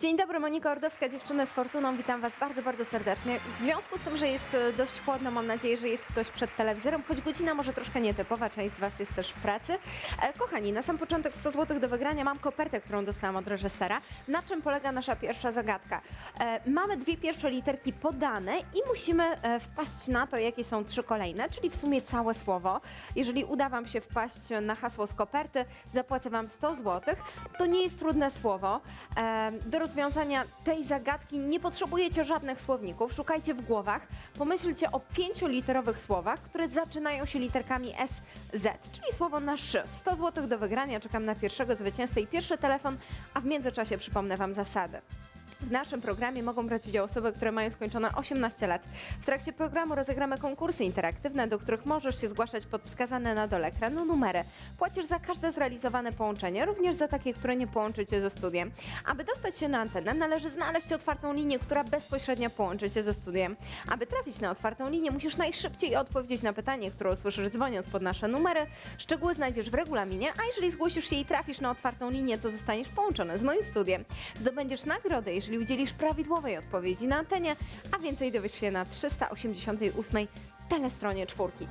Dzień dobry, Monika Ordowska, dziewczyny z Fortuną. Witam Was bardzo, bardzo serdecznie. W związku z tym, że jest e, dość chłodno, mam nadzieję, że jest ktoś przed telewizorem, choć godzina może troszkę nietypowa, część z Was jest też w pracy. E, kochani, na sam początek 100 zł do wygrania mam kopertę, którą dostałam od reżysera. Na czym polega nasza pierwsza zagadka? E, mamy dwie pierwsze literki podane i musimy wpaść na to, jakie są trzy kolejne, czyli w sumie całe słowo. Jeżeli uda Wam się wpaść na hasło z koperty, zapłacę Wam 100 zł. To nie jest trudne słowo. Do rozwiązania tej zagadki nie potrzebujecie żadnych słowników. Szukajcie w głowach. Pomyślcie o pięcioliterowych słowach, które zaczynają się literkami S, Z, czyli słowo na szy. 100 zł do wygrania. Czekam na pierwszego zwycięzcę i pierwszy telefon, a w międzyczasie przypomnę Wam zasady. W naszym programie mogą brać udział osoby, które mają skończone 18 lat. W trakcie programu rozegramy konkursy interaktywne, do których możesz się zgłaszać pod wskazane na dole ekranu numery. Płacisz za każde zrealizowane połączenie, również za takie, które nie połączy cię ze studiem. Aby dostać się na antenę, należy znaleźć otwartą linię, która bezpośrednio połączy cię ze studiem. Aby trafić na otwartą linię, musisz najszybciej odpowiedzieć na pytanie, które usłyszysz dzwoniąc pod nasze numery. Szczegóły znajdziesz w regulaminie, a jeżeli zgłosisz się i trafisz na otwartą linię, to zostaniesz połączony z moim studiem. Zdobędziesz nagrodę, jeżeli udzielisz prawidłowej odpowiedzi na antenie, a więcej dowiesz się na 388 telestronie czwórki.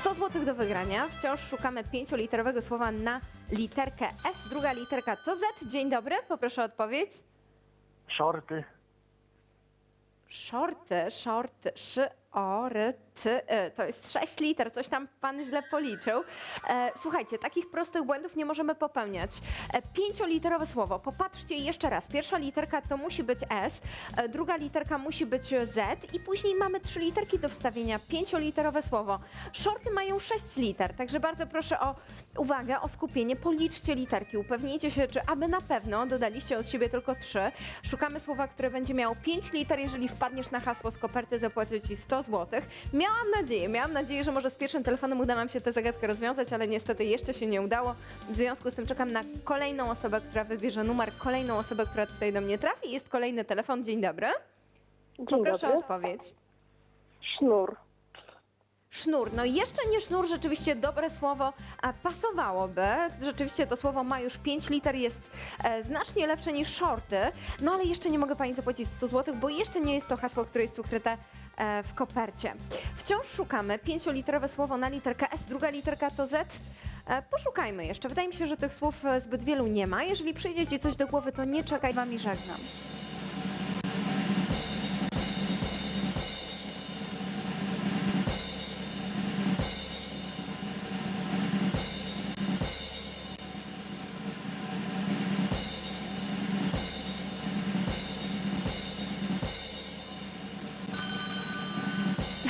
100 zł do wygrania. Wciąż szukamy pięcioliterowego słowa na literkę S. Druga literka to Z. Dzień dobry, poproszę o odpowiedź. Shorty, Shorty, shorty, szy, o, ty, y. To jest sześć liter, coś tam pan źle policzył. E, słuchajcie, takich prostych błędów nie możemy popełniać. E, pięcioliterowe słowo, popatrzcie jeszcze raz. Pierwsza literka to musi być S, e, druga literka musi być Z i później mamy trzy literki do wstawienia. Pięcioliterowe słowo. Shorty mają sześć liter, także bardzo proszę o uwagę, o skupienie. Policzcie literki, upewnijcie się, czy aby na pewno dodaliście od siebie tylko trzy. Szukamy słowa, które będzie miało 5 liter. Jeżeli wpadniesz na hasło z koperty, zapłacę Ci 100 zł. Miałam nadzieję, miałam nadzieję, że może z pierwszym telefonem uda nam się tę zagadkę rozwiązać, ale niestety jeszcze się nie udało. W związku z tym czekam na kolejną osobę, która wybierze numer, kolejną osobę, która tutaj do mnie trafi. Jest kolejny telefon. Dzień dobry. Dzień Poproszę o dobry. odpowiedź. Sznur. Sznur. No jeszcze nie sznur, rzeczywiście dobre słowo a pasowałoby. Rzeczywiście to słowo ma już 5 liter, jest e, znacznie lepsze niż shorty. No ale jeszcze nie mogę Pani zapłacić 100 zł, bo jeszcze nie jest to hasło, które jest ukryte e, w kopercie. Wciąż szukamy pięcioliterowe słowo na literkę S, druga literka to Z. E, Poszukajmy jeszcze. Wydaje mi się, że tych słów e, zbyt wielu nie ma. Jeżeli przyjdzie Ci coś do głowy, to nie czekaj, Wami żegnam.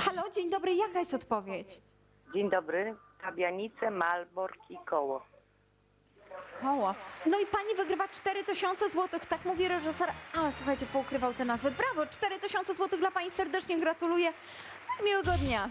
Halo, dzień dobry, jaka jest odpowiedź? Dzień dobry. Pabianice, Malbork i koło. Koło. No i pani wygrywa 4000 zł, tak mówi reżyser. A, słuchajcie, poukrywał te nazwy. Brawo, 4000 zł dla pani serdecznie gratuluję. Miłego dnia.